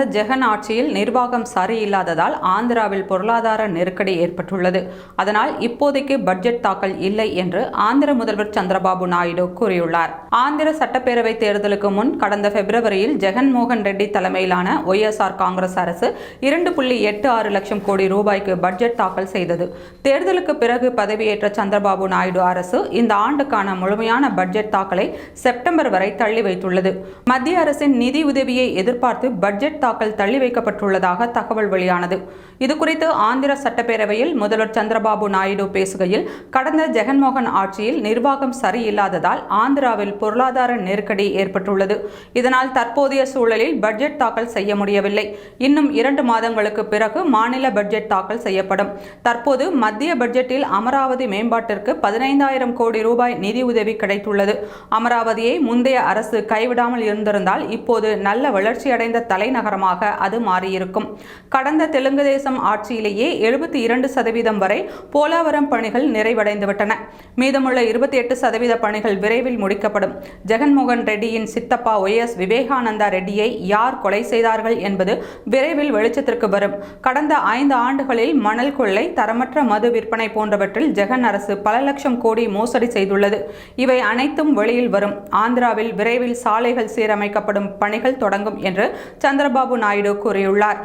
கடந்த ஜெகன் ஆட்சியில் நிர்வாகம் சரியில்லாததால் ஆந்திராவில் பொருளாதார நெருக்கடி ஏற்பட்டுள்ளது. அதனால் இப்போதைக்கு பட்ஜெட் தாக்கல் இல்லை என்று ஆந்திர முதல்வர் சந்திரபாபு நாயுடு கூறியுள்ளார். ஆந்திர சட்டப்பேரவை தேர்தலுக்கு முன் கடந்த பிப்ரவரியில் ஜெகன்மோகன் ரெட்டி தலைமையிலான ஒய்எஸ்ஆர் காங்கிரஸ் அரசு இரண்டு புள்ளி எட்டு ஆறு லட்சம் கோடி ரூபாய்க்கு பட்ஜெட் தாக்கல் செய்தது. தேர்தலுக்கு பிறகு பதவியேற்ற சந்திரபாபு நாயுடு அரசு இந்த ஆண்டுக்கான முழுமையான பட்ஜெட் தாக்கலை செப்டம்பர் வரை தள்ளி வைத்துள்ளது. மத்திய அரசின் நிதி உதவியை எதிர்பார்த்து பட்ஜெட் மசோதாக்கள் தள்ளி வைக்கப்பட்டுள்ளதாக தகவல் வெளியானது. இதுகுறித்து ஆந்திர சட்டப்பேரவையில் முதல்வர் சந்திரபாபு நாயுடு பேசுகையில் கடந்த ஜெகன்மோகன் ஆட்சியில் நிர்வாகம் சரியில்லாததால் ஆந்திராவில் பொருளாதார நெருக்கடி ஏற்பட்டுள்ளது. இதனால் தற்போதைய சூழலில் பட்ஜெட் தாக்கல் செய்ய முடியவில்லை. இன்னும் இரண்டு மாதங்களுக்கு பிறகு மாநில பட்ஜெட் தாக்கல் செய்யப்படும். தற்போது மத்திய பட்ஜெட்டில் அமராவதி மேம்பாட்டிற்கு பதினைந்தாயிரம் கோடி ரூபாய் நிதி உதவி கிடைத்துள்ளது. அமராவதியை முந்தைய அரசு கைவிடாமல் இருந்திருந்தால் இப்போது நல்ல வளர்ச்சியடைந்த தலைநகரமாக அது மாறியிருக்கும். கடந்த தெலுங்கு தேசம் ஆட்சியிலேயே எழுபத்தி இரண்டு சதவீதம் வரை போலாவரம் பணிகள் நிறைவடைந்துவிட்டன. மீதமுள்ள இருபத்தி எட்டு சதவீத பணிகள் விரைவில் முடிக்கப்படும். ஜெகன்மோகன் ரெட்டியின் சித்தப்பா ஒய் எஸ் விவேகானந்தா ரெட்டியை யார் கொலை செய்தார்கள் என்பது விரைவில் வெளிச்சத்திற்கு வரும். கடந்த ஐந்து ஆண்டுகளில் மணல் கொள்ளை தரமற்ற மது விற்பனை போன்றவற்றில் ஜெகன் அரசு பல லட்சம் கோடி மோசடி செய்துள்ளது. இவை அனைத்தும் வெளியில் வரும். ஆந்திராவில் விரைவில் சாலைகள் சீரமைக்கப்படும் பணிகள் தொடங்கும் என்று சந்திரபாபு சந்திரபாபு நாயுடு கூறியுள்ளார்.